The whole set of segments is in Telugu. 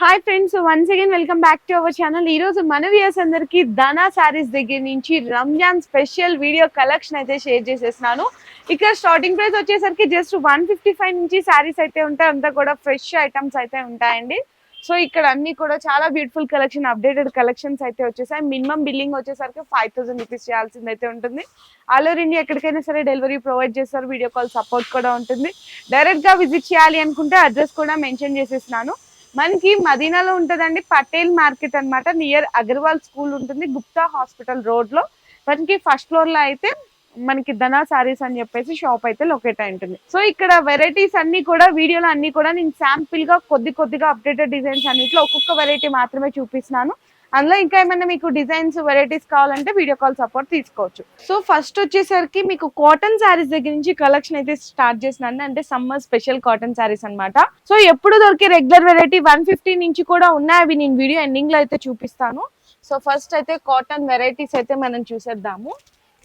Hi friends once again welcome back to our channel ఈ రోజు మన వ్యూస్ అందరికి ధనా సారీస్ దగ్గర నుంచి రంజాన్ స్పెషల్ వీడియో కలెక్షన్ అయితే షేర్ చేసేసినాను ఇక్కడ స్టార్టింగ్ ప్రైస్ వచ్చేసరికి జస్ట్ వన్ ఫిఫ్టీ ఫైవ్ నుంచి సారీస్ అయితే ఉంటాయి. అంతా కూడా ఫ్రెష్ ఐటమ్స్ అయితే ఉంటాయండి. సో ఇక్కడ అన్ని కూడా చాలా బ్యూటిఫుల్ కలెక్షన్ అప్డేటెడ్ కలెక్షన్స్ అయితే వచ్చేసాయి. మినిమం బిల్లింగ్ వచ్చేసరికి ఫైవ్ థౌసండ్ రూపీస్ చేయాల్సింది అయితే ఉంటుంది. ఆల్ ఓవర్ ఇండియా ఎక్కడికైనా సరే డెలివరీ ప్రొవైడ్ చేస్తారు. వీడియో కాల్ సపోర్ట్ కూడా ఉంటుంది. డైరెక్ట్గా విజిట్ చేయాలి అనుకుంటే అడ్రస్ కూడా మెన్షన్ చేసేసినాను మనకి మదీనాలో ఉంటదండి పటేల్ మార్కెట్ అన్నమాట. నియర్ అగర్వాల్ స్కూల్ ఉంటుంది. గుప్తా హాస్పిటల్ రోడ్లో. మనకి ఫస్ట్ ఫ్లోర్లో అయితే మనకి ధనా సారీస్ అని చెప్పేసి షాప్ అయితే లొకేట్ అయి ఉంటుంది. సో ఇక్కడ వెరైటీస్ అన్ని కూడా వీడియోలో అన్ని కూడా నేను శాంపిల్గా కొద్ది కొద్దిగా అప్డేటెడ్ డిజైన్స్ అన్నిట్లో ఒక్కొక్క వెరైటీ మాత్రమే చూపిస్తున్నాను. అందులో ఇంకా ఏమైనా మీకు డిజైన్స్ వెరైటీస్ కావాలంటే వీడియో కాల్ సపోర్ట్ తీసుకోవచ్చు. సో ఫస్ట్ వచ్చేసరికి మీకు కాటన్ శారీస్ దగ్గర నుంచి కలెక్షన్ అయితే స్టార్ట్ చేసినాను. అంటే సమ్మర్ స్పెషల్ కాటన్ శారీస్ అనమాట సో ఎప్పుడు దొరికే రెగ్యులర్ వెరైటీ వన్ ఫిఫ్టీ నుంచి కూడా ఉన్నాయి. అవి నేను వీడియో ఎండింగ్లో అయితే చూపిస్తాను. సో ఫస్ట్ అయితే కాటన్ వెరైటీస్ అయితే మనం చూసేద్దాము.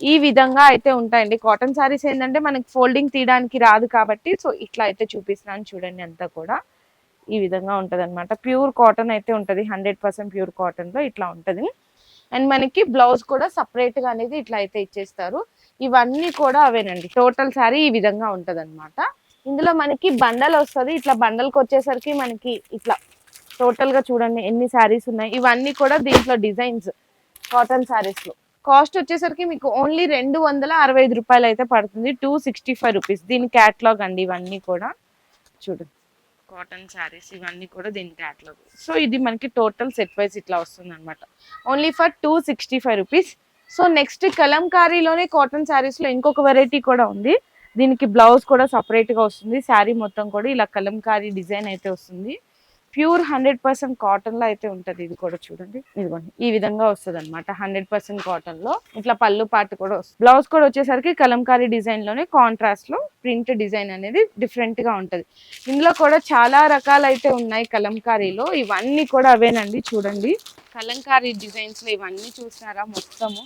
ఈ విధంగా అయితే ఉంటాయండి. కాటన్ శారీస్ ఏంటంటే మనకి ఫోల్డింగ్ తీయడానికి రాదు కాబట్టి సో ఇట్లా అయితే చూపిస్తున్నాను. చూడండి అంతా కూడా. ఈ విధంగా ఉంటుంది అనమాట ప్యూర్ కాటన్ అయితే ఉంటుంది. హండ్రెడ్ పర్సెంట్ ప్యూర్ కాటన్లో ఇట్లా ఉంటుంది. అండ్ మనకి బ్లౌజ్ కూడా సపరేట్గా అనేది ఇట్లా అయితే ఇచ్చేస్తారు. ఇవన్నీ కూడా అవేనండి. టోటల్ శారీ ఈ విధంగా ఉంటది ఇందులో మనకి బండల్ వస్తుంది. ఇట్లా బండల్కి వచ్చేసరికి మనకి ఇట్లా టోటల్గా చూడండి ఎన్ని శారీస్ ఉన్నాయి. ఇవన్నీ కూడా దీంట్లో డిజైన్స్ కాటన్ శారీస్లో. కాస్ట్ వచ్చేసరికి మీకు ఓన్లీ రెండు వందల అరవై ఐదు రూపాయలు అయితే పడుతుంది. Two sixty five rupees. దీని క్యాట్లాగ్ అండి ఇవన్నీ కూడా. చూడండి కాటన్ శారీస్ ఇవన్నీ కూడా దీని క్యాటలాగ్ సో ఇది మనకి టోటల్ సెట్ వైజ్ ఇట్లా వస్తుంది అనమాట only for two sixty five rupees so next కలంకారీలోనే cotton శారీస్లో ఇంకొక వెరైటీ కూడా ఉంది. దీనికి బ్లౌజ్ కూడా సపరేట్గా వస్తుంది. శారీ మొత్తం కూడా ఇలా కలంకారీ డిజైన్ అయితే వస్తుంది. ప్యూర్ హండ్రెడ్ పర్సెంట్ కాటన్లో అయితే ఉంటుంది. ఇది కూడా చూడండి. ఇదిగోండి. ఈ విధంగా వస్తుంది అనమాట హండ్రెడ్ పర్సెంట్ కాటన్లో ఇట్లా పళ్ళు పాటు కూడా వస్తుంది. బ్లౌజ్ కూడా వచ్చేసరికి కలంకారీ డిజైన్లోనే కాంట్రాస్ట్లో ప్రింట్ డిజైన్ అనేది డిఫరెంట్గా ఉంటుంది. ఇందులో కూడా చాలా రకాలు అయితే ఉన్నాయి కలంకారీలో. ఇవన్నీ కూడా అవేనండి చూడండి. కలంకారీ డిజైన్స్లో ఇవన్నీ చూసినారా మొత్తము?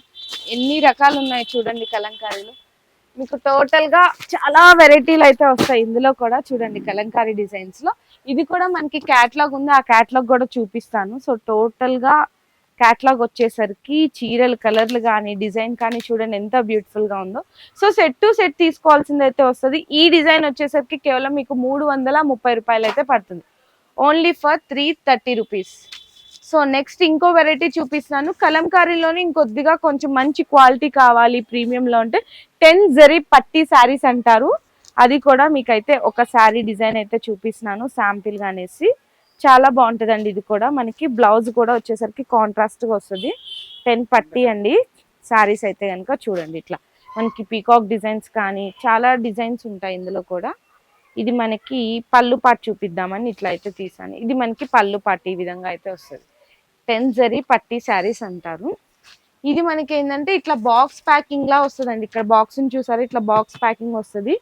ఎన్ని రకాలు ఉన్నాయి చూడండి కలంకారీలో? మీకు టోటల్గా చాలా వెరైటీలు అయితే వస్తాయి. ఇందులో కూడా చూడండి కలంకారీ డిజైన్స్లో. ఇది కూడా మనకి క్యాట్లాగ్ ఉంది. ఆ క్యాట్లాగ్ కూడా చూపిస్తాను. సో టోటల్గా క్యాట్లాగ్ వచ్చేసరికి చీరలు కలర్లు కానీ డిజైన్ కానీ చూడండి ఎంత బ్యూటిఫుల్గా ఉందో. సో సెట్ టు సెట్ తీసుకోవాల్సింది అయితే వస్తుంది. ఈ డిజైన్ వచ్చేసరికి కేవలం మీకు మూడు వందల ముప్పై రూపాయలు అయితే పడుతుంది. Only for three thirty rupees so next ఇంకో వెరైటీ చూపిస్తున్నాను. కలంకారీలోనే ఇంకొద్దిగా కొంచెం మంచి క్వాలిటీ కావాలి ప్రీమియంలో అంటే టెన్ జరీ పట్టి శారీస్ అంటారు. అది కూడా మీకైతే ఒక శారీ డిజైన్ అయితే చూపిస్తున్నాను శాంపిల్గా అనేసి చాలా బాగుంటుందండి ఇది కూడా. మనకి బ్లౌజ్ కూడా వచ్చేసరికి కాంట్రాస్ట్గా వస్తుంది. టెన్ పట్టి అండి. శారీస్ అయితే కనుక చూడండి ఇట్లా. మనకి పీకాక్ డిజైన్స్ కానీ చాలా డిజైన్స్ ఉంటాయి ఇందులో కూడా. ఇది మనకి పళ్ళు పాటు చూపిద్దామని ఇట్లా అయితే తీసాను. ఇది మనకి పళ్ళు పాటు ఈ విధంగా అయితే వస్తుంది. టెన్ జరీ పట్టి శారీస్ అంటారు. ఇది మనకి ఏంటంటే ఇట్లా బాక్స్ ప్యాకింగ్ లా వస్తుందండి. ఇక్కడ బాక్స్ చూసారు? ఇట్లా బాక్స్ ప్యాకింగ్ వస్తుంది.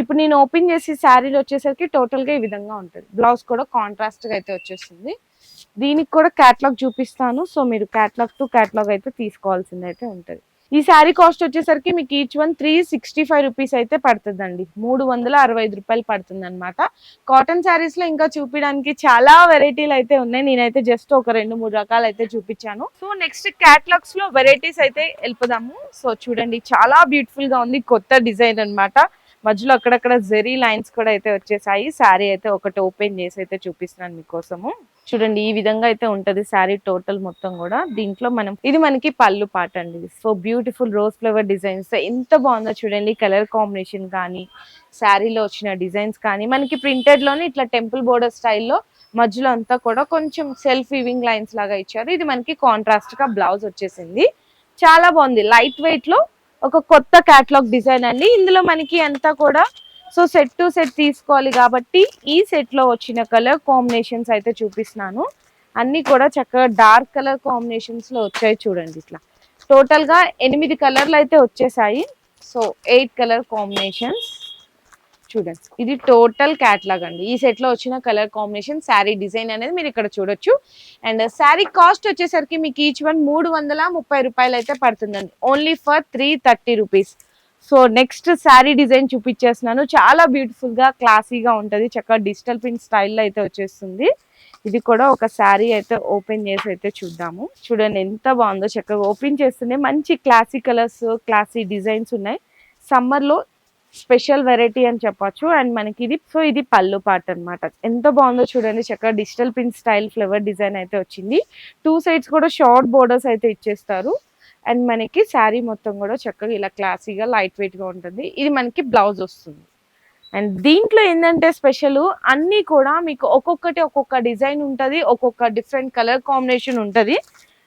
ఇప్పుడు నేను ఓపెన్ చేసి శారీలు వచ్చేసరికి టోటల్గా ఈ విధంగా ఉంటుంది. బ్లౌజ్ కూడా కాంట్రాస్ట్గా అయితే వచ్చేస్తుంది. దీనికి కూడా క్యాట్లాగ్ చూపిస్తాను. సో మీరు క్యాట్లాగ్ టు క్యాట్లాగ్ అయితే తీసుకోవాల్సింది అయితే ఉంటుంది. ఈ శారీ కాస్ట్ వచ్చేసరికి మీకు each one three sixty five rupees అయితే పడుతుందండి. మూడు వందల అరవై ఐదు రూపాయలు పడుతుంది అనమాట కాటన్ శారీస్లో ఇంకా చూపించడానికి చాలా వెరైటీలు అయితే ఉన్నాయి. నేనైతే జస్ట్ ఒక రెండు మూడు రకాలు అయితే చూపించాను. సో నెక్స్ట్ క్యాట్లాగ్స్లో వెరైటీస్ అయితే వెళ్ళిపోదాము సో చూడండి చాలా బ్యూటిఫుల్గా ఉంది. కొత్త డిజైన్ అన్నమాట. మధ్యలో అక్కడక్కడ జెరీ లైన్స్ కూడా అయితే వచ్చేసాయి. శారీ అయితే ఒకటి ఓపెన్ చేసి అయితే చూపిస్తున్నాను మీకోసము. చూడండి ఈ విధంగా అయితే ఉంటది శారీ టోటల్ మొత్తం కూడా. దీంట్లో మనం ఇది మనకి పళ్ళు పాట అండి. So beautiful rose flower designs. ఎంత బాగుందో చూడండి కలర్ కాంబినేషన్ కానీ శారీలో వచ్చిన డిజైన్స్ కానీ. మనకి ప్రింటెడ్లోనే ఇట్లా టెంపుల్ బోర్డర్ స్టైల్లో మధ్యలో అంతా కూడా కొంచెం సెల్ఫ్ వీవింగ్ లైన్స్ లాగా ఇచ్చారు. ఇది మనకి కాంట్రాస్ట్గా బ్లౌజ్ వచ్చేసింది. చాలా బాగుంది. లైట్ వెయిట్లో ఒక కొత్త క్యాట్లాగ్ డిజైన్ అండి. ఇందులో మనకి అంతా కూడా సో సెట్ టు సెట్ తీసుకోవాలి కాబట్టి ఈ సెట్లో వచ్చిన కలర్ కాంబినేషన్స్ అయితే చూపిస్తున్నాను. అన్ని కూడా చక్కగా డార్క్ కలర్ కాంబినేషన్స్లో వచ్చాయి చూడండి ఇట్లా. టోటల్గా ఎనిమిది కలర్లు అయితే వచ్చేసాయి. సో ఎయిట్ కలర్ కాంబినేషన్స్ చూడండి. ఇది టోటల్ క్యాట్లాగ్ అండి ఈ సెట్లో వచ్చిన కలర్ కాంబినేషన్ శారీ డిజైన్ అనేది మీరు ఇక్కడ చూడొచ్చు. అండ్ శారీ కాస్ట్ వచ్చేసరికి మీకు ఈచ్ వన్ మూడు వందల ముప్పై రూపాయలు అయితే పడుతుందండి. Only for three thirty rupees so next saree design చూపించేస్తున్నాను చాలా బ్యూటిఫుల్గా క్లాసీగా ఉంటుంది. చక్కగా డిజిటల్ ప్రింట్ స్టైల్లో అయితే వచ్చేస్తుంది. ఇది కూడా ఒక శారీ అయితే ఓపెన్ చేసి అయితే చూద్దాము. చూడండి ఎంత బాగుందో. చక్కగా ఓపెన్ చేస్తుంది. మంచి క్లాసీ కలర్స్ క్లాసీ డిజైన్స్ ఉన్నాయి. సమ్మర్లో స్పెషల్ వెరైటీ అని చెప్పొచ్చు. అండ్ మనకి ఇది సో ఇది పళ్ళు పాట అన్నమాట. ఎంత బాగుందో చూడండి. చక్కగా digital print style flower design అయితే వచ్చింది. టూ సైడ్స్ కూడా షార్ట్ బోర్డర్స్ అయితే ఇచ్చేస్తారు. అండ్ మనకి శారీ మొత్తం కూడా చక్కగా ఇలా క్లాసీగా లైట్ వెయిట్గా ఉంటుంది. ఇది మనకి బ్లౌజ్ వస్తుంది. అండ్ దీంట్లో ఏంటంటే స్పెషల్ అన్నీ కూడా మీకు ఒక్కొక్కటి ఒక్కొక్క డిజైన్ ఉంటుంది. ఒక్కొక్క డిఫరెంట్ కలర్ కాంబినేషన్ ఉంటుంది.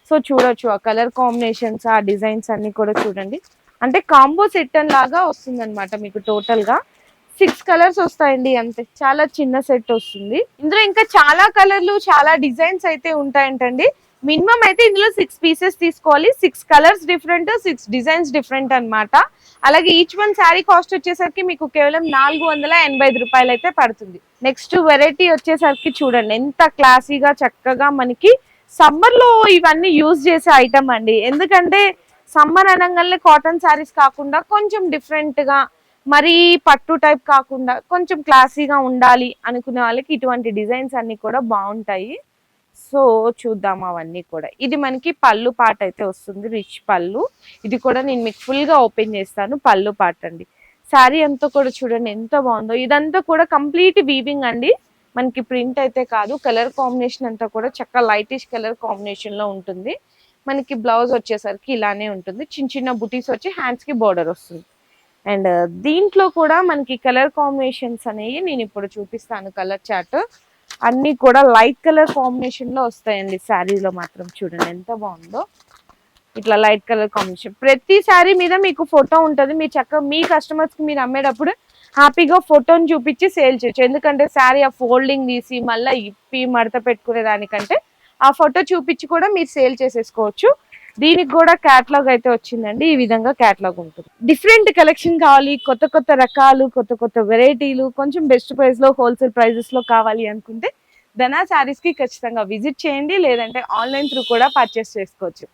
సో చూడొచ్చు ఆ కలర్ కాంబినేషన్స్ ఆ డిజైన్స్ అన్నీ కూడా చూడండి. అంటే కాంబో సెట్ అని లాగా వస్తుంది అనమాట మీకు టోటల్గా సిక్స్ కలర్స్ వస్తాయండి అంతే. చాలా చిన్న సెట్ వస్తుంది. ఇందులో ఇంకా చాలా కలర్లు చాలా డిజైన్స్ అయితే ఉంటాయంటండి. మినిమం అయితే ఇందులో సిక్స్ పీసెస్ తీసుకోవాలి. Six colours different six designs different అనమాట అలాగే ఈచ్ వన్ శారీ కాస్ట్ వచ్చేసరికి మీకు కేవలం నాలుగు వందల ఎనభై ఐదు రూపాయలు అయితే పడుతుంది. నెక్స్ట్ వెరైటీ వచ్చేసరికి చూడండి. ఎంత క్లాసీగా చక్కగా మనకి సమ్మర్లో ఇవన్నీ యూజ్ చేసే ఐటమ్ అండి. ఎందుకంటే సమ్మర్ అనగానే కాటన్ శారీస్ కాకుండా కొంచెం డిఫరెంట్గా మరీ పట్టు టైప్ కాకుండా కొంచెం క్లాసీగా ఉండాలి అనుకునే వాళ్ళకి ఇటువంటి డిజైన్స్ అన్నీ కూడా బాగుంటాయి. సో చూద్దాం అవన్నీ కూడా. ఇది మనకి పళ్ళు పాట అయితే వస్తుంది రిచ్ పళ్ళు. ఇది కూడా నేను మీకు ఫుల్గా ఓపెన్ చేస్తాను పళ్ళు పాట అండి. శారీ అంతా కూడా చూడండి ఎంత బాగుందో. ఇదంతా కూడా కంప్లీట్ వీవింగ్ అండి. మనకి ప్రింట్ అయితే కాదు కలర్ కాంబినేషన్ అంతా కూడా చక్కగా లైటిష్ కలర్ కాంబినేషన్లో ఉంటుంది. మనకి బ్లౌజ్ వచ్చేసరికి ఇలానే ఉంటుంది. చిన్న చిన్న బుటీస్ వచ్చి హ్యాండ్స్కి బార్డర్ బోర్డర్ వస్తుంది. అండ్ uh, దీంట్లో కూడా మనకి కలర్ కాంబినేషన్స్ అనేవి నేను ఇప్పుడు చూపిస్తాను కలర్ చార్ట్ అన్నీ కూడా లైట్ కలర్ కాంబినేషన్లో వస్తాయండి. శారీలో మాత్రం చూడండి ఎంత బాగుందో. ఇట్లా లైట్ కలర్ కాంబినేషన్ ప్రతి శారీ మీద మీకు ఫోటో ఉంటుంది. మీ చక్కగా మీ కస్టమర్స్కి మీరు అమ్మేటప్పుడు హ్యాపీగా ఫోటోని చూపించి సేల్ చేయొచ్చు. ఎందుకంటే శారీ ఆ ఫోల్డింగ్ తీసి మళ్ళీ ఇప్పి మడత పెట్టుకునే దానికంటే ఆ ఫోటో చూపించి కూడా మీరు సేల్ చేసేసుకోవచ్చు. దీనికి కూడా క్యాటలాగ్ అయితే వచ్చిందండి. ఈ విధంగా క్యాటలాగ్ ఉంటుంది. డిఫరెంట్ కలెక్షన్ కావాలి కొత్త కొత్త రకాలు కొత్త కొత్త వెరైటీలు కొంచెం బెస్ట్ ప్రైస్లో హోల్సేల్ ప్రైజెస్లో కావాలి అనుకుంటే ధనా శారీస్కి ఖచ్చితంగా విజిట్ చేయండి. లేదంటే ఆన్లైన్ త్రూ కూడా పర్చేస్ చేసుకోవచ్చు.